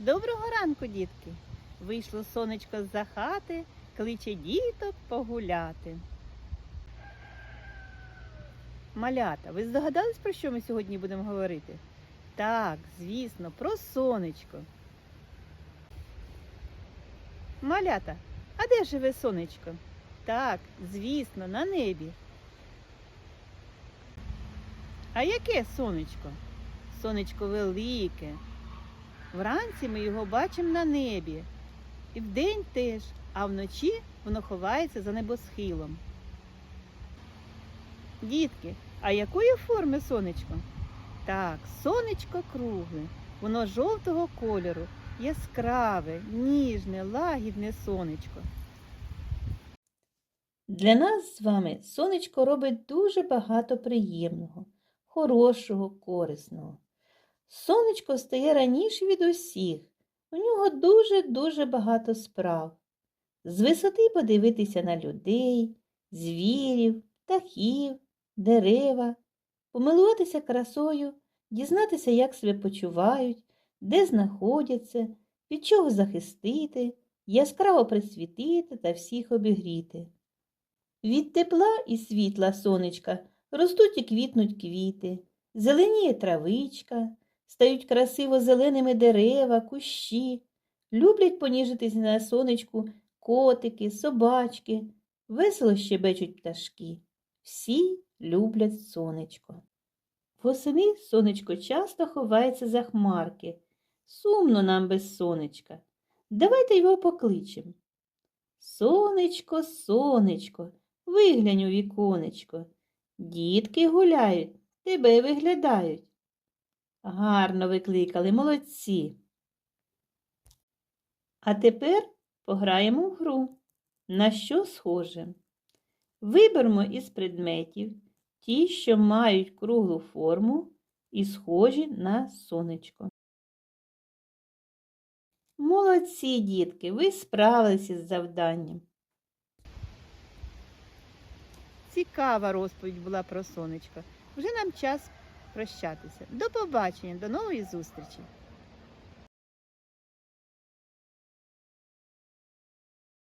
Доброго ранку, дітки! Вийшло сонечко з-за хати, кличе діток погуляти. Малята, ви здогадались, про що ми сьогодні будемо говорити? Так, звісно, про сонечко. Малята, а де живе сонечко? Так, звісно, на небі. А яке сонечко? Сонечко велике. Вранці ми його бачимо на небі. І вдень теж, а вночі воно ховається за небосхилом. Дітки, а якої форми сонечко? Так, сонечко кругле, воно жовтого кольору, яскраве, ніжне, лагідне сонечко. Для нас з вами сонечко робить дуже багато приємного, хорошого, корисного. Сонечко стає раніше від усіх. У нього дуже-дуже багато справ. З висоти подивитися на людей, звірів, птахів, дерева, помилуватися красою, дізнатися, як себе почувають, де знаходяться, від чого захистити, яскраво присвітити та всіх обігріти. Від тепла і світла сонечка ростуть і квітнуть квіти, зеленіє травичка, стають красиво зеленими дерева, кущі, люблять поніжитись на сонечку котики, собачки, весело щебечуть пташки. Всі люблять сонечко. Восени сонечко часто ховається за хмарки. Сумно нам без сонечка. Давайте його покличем. Сонечко, сонечко, виглянь у віконечко. Дітки гуляють, тебе виглядають. Гарно викликали, молодці. А тепер пограємо в гру. На що схоже? Виберемо із предметів ті, що мають круглу форму і схожі на сонечко. Молодці, дітки, ви справилися з завданням. Цікава розповідь була про сонечко. Вже нам час прощатися. До побачення, до нової зустрічі!